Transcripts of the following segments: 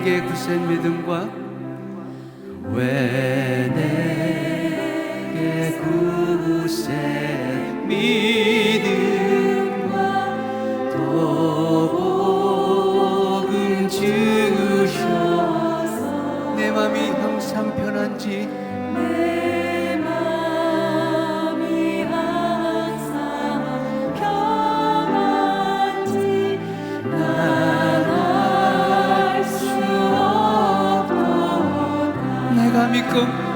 내게 굳센 믿음과 왜 내게 굳센 믿음과 또 복음 주셔서 내 맘이 항상 편한지 내가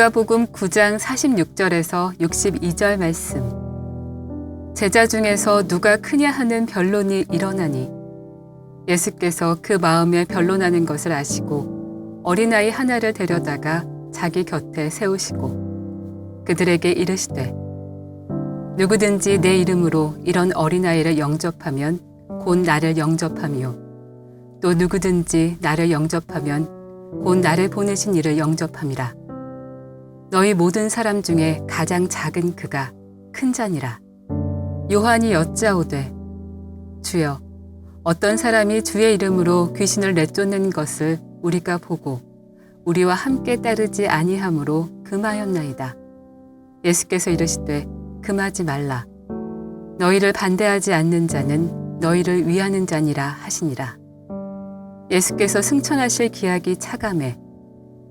누가복음 9장 46절에서 62절 말씀. 제자 중에서 누가 크냐 하는 변론이 일어나니 예수께서 그 마음에 변론하는 것을 아시고 어린아이 하나를 데려다가 자기 곁에 세우시고 그들에게 이르시되 누구든지 내 이름으로 이런 어린아이를 영접하면 곧 나를 영접하며 또 누구든지 나를 영접하면 곧 나를 보내신 이를 영접함이라. 너희 모든 사람 중에 가장 작은 그가 큰 자니라. 요한이 여짜오되 주여 어떤 사람이 주의 이름으로 귀신을 내쫓는 것을 우리가 보고 우리와 함께 따르지 아니하므로 금하였나이다. 예수께서 이르시되 금하지 말라. 너희를 반대하지 않는 자는 너희를 위하는 자니라 하시니라. 예수께서 승천하실 기약이 차감해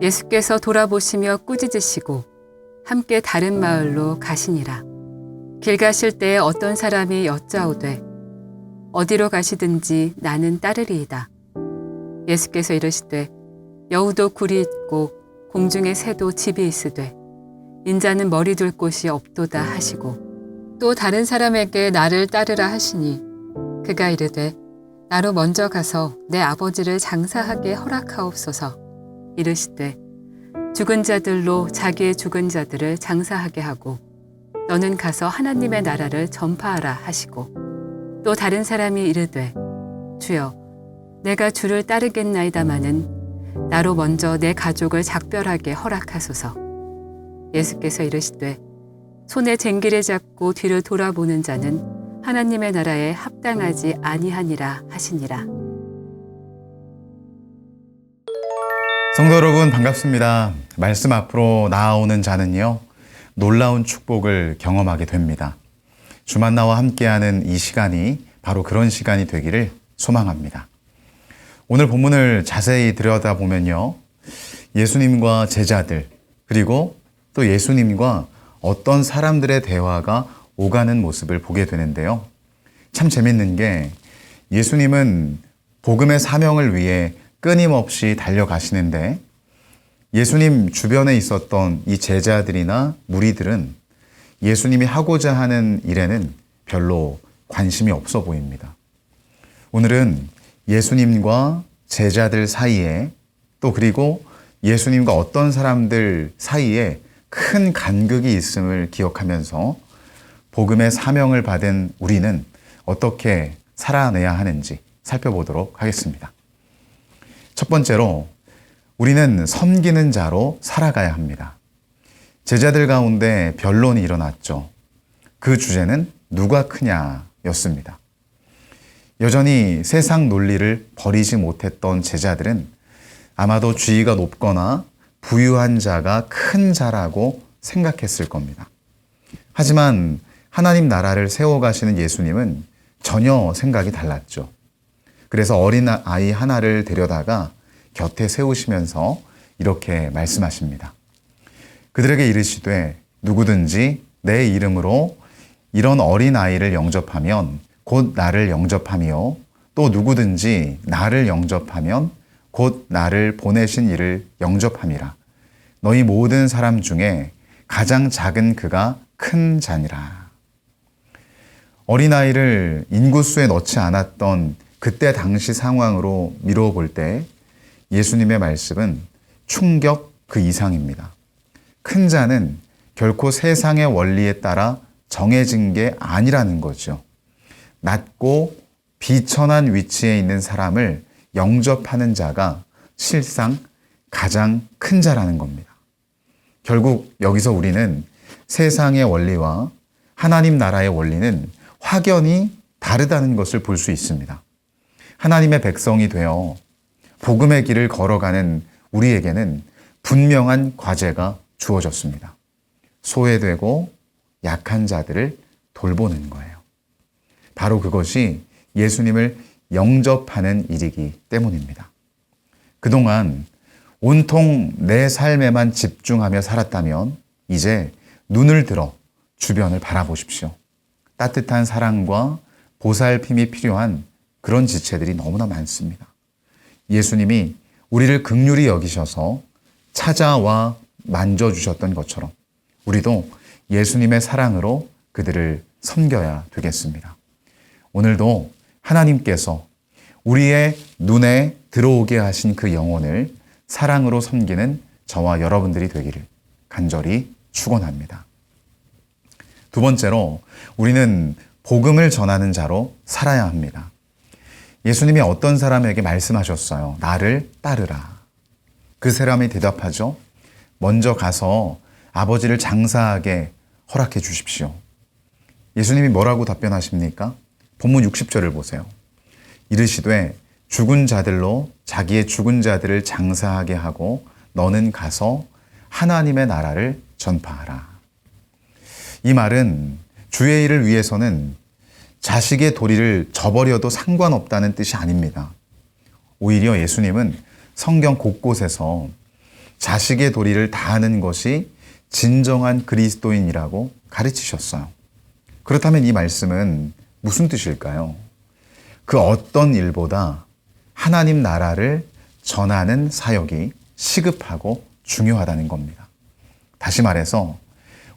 예수께서 돌아보시며 꾸짖으시고 함께 다른 마을로 가시니라. 길 가실 때에 어떤 사람이 여짜오되 어디로 가시든지 나는 따르리이다. 예수께서 이르시되 여우도 굴이 있고 공중의 새도 집이 있으되 인자는 머리 둘 곳이 없도다 하시고 또 다른 사람에게 나를 따르라 하시니 그가 이르되 나로 먼저 가서 내 아버지를 장사하게 허락하옵소서 이르시되 죽은 자들로 자기의 죽은 자들을 장사하게 하고 너는 가서 하나님의 나라를 전파하라 하시고 또 다른 사람이 이르되 주여 내가 주를 따르겠나이다마는 나로 먼저 내 가족을 작별하게 허락하소서 예수께서 이르시되 손에 쟁기를 잡고 뒤를 돌아보는 자는 하나님의 나라에 합당하지 아니하니라 하시니라. 성도 여러분 반갑습니다. 말씀 앞으로 나아오는 자는요, 놀라운 축복을 경험하게 됩니다. 주만나와 함께하는 이 시간이 바로 그런 시간이 되기를 소망합니다. 오늘 본문을 자세히 들여다보면요, 예수님과 제자들, 그리고 또 예수님과 어떤 사람들의 대화가 오가는 모습을 보게 되는데요. 참 재밌는 게 예수님은 복음의 사명을 위해 끊임없이 달려가시는데 예수님 주변에 있었던 이 제자들이나 무리들은 예수님이 하고자 하는 일에는 별로 관심이 없어 보입니다. 오늘은 예수님과 제자들 사이에 또 그리고 예수님과 어떤 사람들 사이에 큰 간극이 있음을 기억하면서 복음의 사명을 받은 우리는 어떻게 살아내야 하는지 살펴보도록 하겠습니다. 첫 번째로 우리는 섬기는 자로 살아가야 합니다. 제자들 가운데 변론이 일어났죠. 그 주제는 누가 크냐였습니다. 여전히 세상 논리를 버리지 못했던 제자들은 아마도 주의가 높거나 부유한 자가 큰 자라고 생각했을 겁니다. 하지만 하나님 나라를 세워가시는 예수님은 전혀 생각이 달랐죠. 그래서 어린 아이 하나를 데려다가 곁에 세우시면서 이렇게 말씀하십니다. 그들에게 이르시되 누구든지 내 이름으로 이런 어린 아이를 영접하면 곧 나를 영접하며 또 누구든지 나를 영접하면 곧 나를 보내신 이를 영접함이라. 너희 모든 사람 중에 가장 작은 그가 큰 자니라. 어린아이를 인구수에 넣지 않았던 그때 당시 상황으로 미루어 볼 때 예수님의 말씀은 충격 그 이상입니다. 큰 자는 결코 세상의 원리에 따라 정해진 게 아니라는 거죠. 낮고 비천한 위치에 있는 사람을 영접하는 자가 실상 가장 큰 자라는 겁니다. 결국 여기서 우리는 세상의 원리와 하나님 나라의 원리는 확연히 다르다는 것을 볼 수 있습니다. 하나님의 백성이 되어 복음의 길을 걸어가는 우리에게는 분명한 과제가 주어졌습니다. 소외되고 약한 자들을 돌보는 거예요. 바로 그것이 예수님을 영접하는 일이기 때문입니다. 그동안 온통 내 삶에만 집중하며 살았다면 이제 눈을 들어 주변을 바라보십시오. 따뜻한 사랑과 보살핌이 필요한 그런 지체들이 너무나 많습니다. 예수님이 우리를 극률히 여기셔서 찾아와 만져주셨던 것처럼 우리도 예수님의 사랑으로 그들을 섬겨야 되겠습니다. 오늘도 하나님께서 우리의 눈에 들어오게 하신 그 영혼을 사랑으로 섬기는 저와 여러분들이 되기를 간절히 축원합니다. 두 번째로 우리는 복음을 전하는 자로 살아야 합니다. 예수님이 어떤 사람에게 말씀하셨어요? 나를 따르라. 그 사람이 대답하죠. 먼저 가서 아버지를 장사하게 허락해 주십시오. 예수님이 뭐라고 답변하십니까? 본문 60절을 보세요. 이르시되 죽은 자들로 자기의 죽은 자들을 장사하게 하고 너는 가서 하나님의 나라를 전파하라. 이 말은 주의 일을 위해서는 자식의 도리를 저버려도 상관없다는 뜻이 아닙니다. 오히려 예수님은 성경 곳곳에서 자식의 도리를 다하는 것이 진정한 그리스도인이라고 가르치셨어요. 그렇다면 이 말씀은 무슨 뜻일까요? 그 어떤 일보다 하나님 나라를 전하는 사역이 시급하고 중요하다는 겁니다. 다시 말해서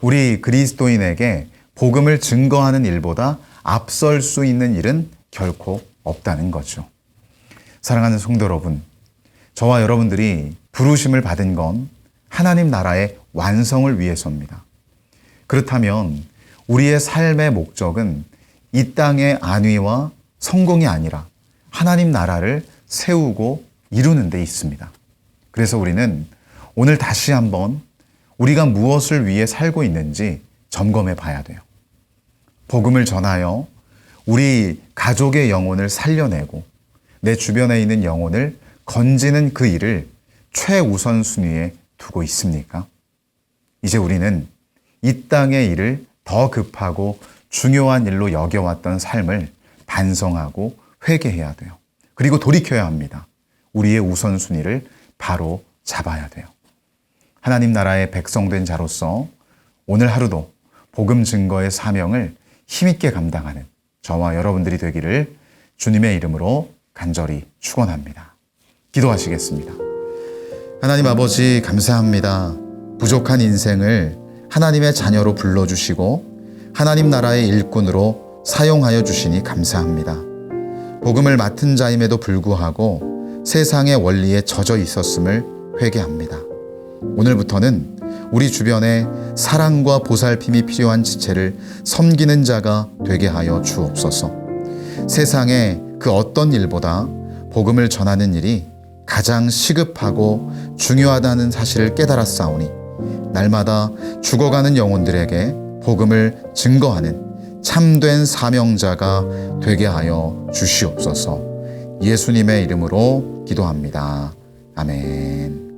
우리 그리스도인에게 복음을 증거하는 일보다 앞설 수 있는 일은 결코 없다는 거죠. 사랑하는 성도 여러분, 저와 여러분들이 부르심을 받은 건 하나님 나라의 완성을 위해서입니다. 그렇다면 우리의 삶의 목적은 이 땅의 안위와 성공이 아니라 하나님 나라를 세우고 이루는 데 있습니다. 그래서 우리는 오늘 다시 한번 우리가 무엇을 위해 살고 있는지 점검해 봐야 돼요. 복음을 전하여 우리 가족의 영혼을 살려내고 내 주변에 있는 영혼을 건지는 그 일을 최우선 순위에 두고 있습니까? 이제 우리는 이 땅의 일을 더 급하고 중요한 일로 여겨왔던 삶을 반성하고 회개해야 돼요. 그리고 돌이켜야 합니다. 우리의 우선순위를 바로 잡아야 돼요. 하나님 나라의 백성된 자로서 오늘 하루도 복음 증거의 사명을 힘있게 감당하는 저와 여러분들이 되기를 주님의 이름으로 간절히 축원합니다. 기도하시겠습니다. 하나님 아버지 감사합니다. 부족한 인생을 하나님의 자녀로 불러 주시고 하나님 나라의 일꾼으로 사용하여 주시니 감사합니다. 복음을 맡은 자임에도 불구하고 세상의 원리에 젖어 있었음을 회개합니다. 오늘부터는 우리 주변에 사랑과 보살핌이 필요한 지체를 섬기는 자가 되게 하여 주옵소서. 세상에 그 어떤 일보다 복음을 전하는 일이 가장 시급하고 중요하다는 사실을 깨달았사오니 날마다 죽어가는 영혼들에게 복음을 증거하는 참된 사명자가 되게 하여 주시옵소서. 예수님의 이름으로 기도합니다. 아멘.